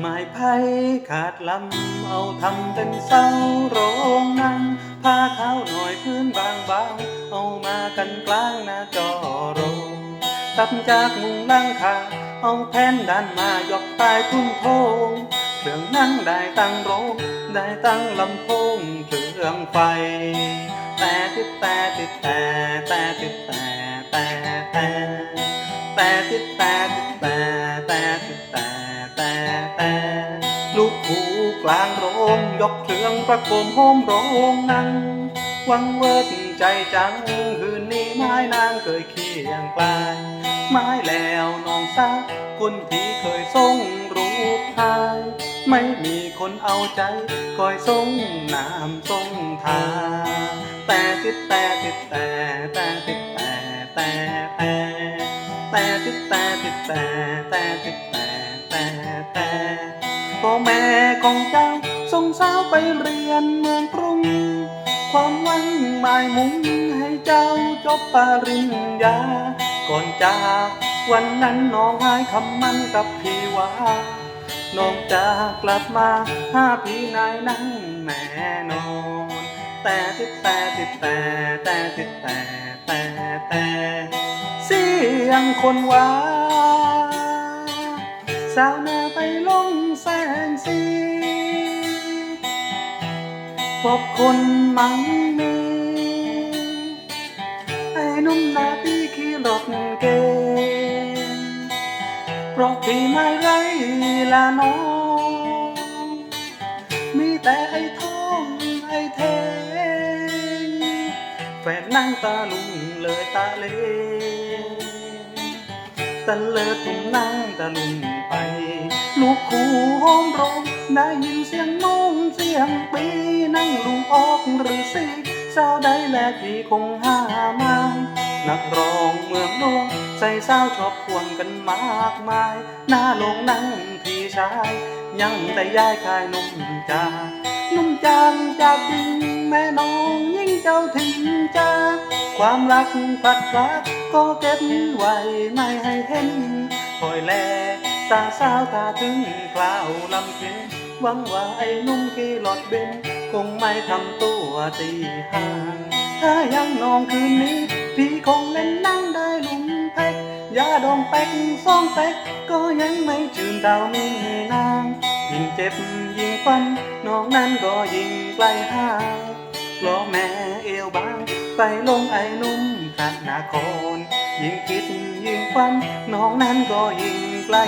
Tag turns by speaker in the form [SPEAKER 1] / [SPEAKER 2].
[SPEAKER 1] ไม้ไผ่ขาดลำ เอาทำเป็นเสาโรงนั่งผ้าขาวหน่อยพื้นบางบางๆเอามากันกลางหน้าจอโรงตับจากมุงหลังคาเอาแผ่นด้านมายกใต้ทุ่งโพงเครื่องนั่งได้ตั้งโรงได้ตั้งลำโพงเครื่องไฟ แต่ติดแต่ติดแต่แต่ติดแต่แต่แต่แต่ติดแต่ติดแต่แต่ติดแต่ ลางโรงยกเครื่องประโคมโฮมโรงนั่งวังเวิร์ดใจจังคืนนี้ไม้นางเคยเคียงกลายไม้แล้วน้องสาวคนที่เคยทรงรูปทายไม่มีคนเอาใจคอยส่งน้ำส่งทาแต่ติดแต่ติดแต่แต่ติดแต่แต่แต่แต่ติดแต่ติดแต่แต่ติดแต่แต่แต่ พ่อแม่ของเจ้าส่งสาวไปเรียนเมืองกรุง ความหวังหมายมุ่งให้เจ้าจบปริญญา ก่อนจากวันนั้นน้องให้คำมั่นกับพี่ว่าน้องจะกลับมาหาพี่นายนั่งแน่นอน แต่ติดแต่ติดแต่แต่ติดแต่แต่แต่เสียงคนว่า สาวนาไปลงแสงสีพบคนมั่งมีไอ้นุ่มนาตีขี่รถเก่งเพราะพี่ไม่ไรลาน้อง มีแต่ไอ้ทองไอ้เทงแฟนนั่งตาลุงเลยตาเล ตะเลิดทุ่มนั่งตะลุงไป ลูกคู่โฮมโรงได้ยินเสียงน้องเสียงปีนั่งลุงออกหรือสิสาวใดแลพี่คงหามานักร้องเมืองหลวงใส่สาวชอบควงกันมากมาย หน้าโลงนั่งพี่ชาย ยังแต่ย้ายคายนุ่มจานุ่มจางจากจริงแม่น้องยิ่งเจ้าทิ้งจ้าความรักพัดพลัก ก็เก็บไว้ไม่ให้เห็นคอยแลตาสาวตาถึงคราวลำเค็นหวังว่าไอ้นุ่มขี่รถเบนคงไม่ทำตัวตีห่างถ้ายังนองคืนนี้ พี่คงเล่นนั่งได้ลุงแพ็กยาดองแป๊กซองแป๊กก็ยังไม่จืนเท่านี้นาง ยิ่งเจ็บยิ่งฟันน้องนั้นก็ยิ่งไกลห่างเพราะแม่เอวบางไปลงไอ้นุ่ม พระนคนยิ่งคิดยิ่งฝันน้องนั้นก็ยิ่งไกล้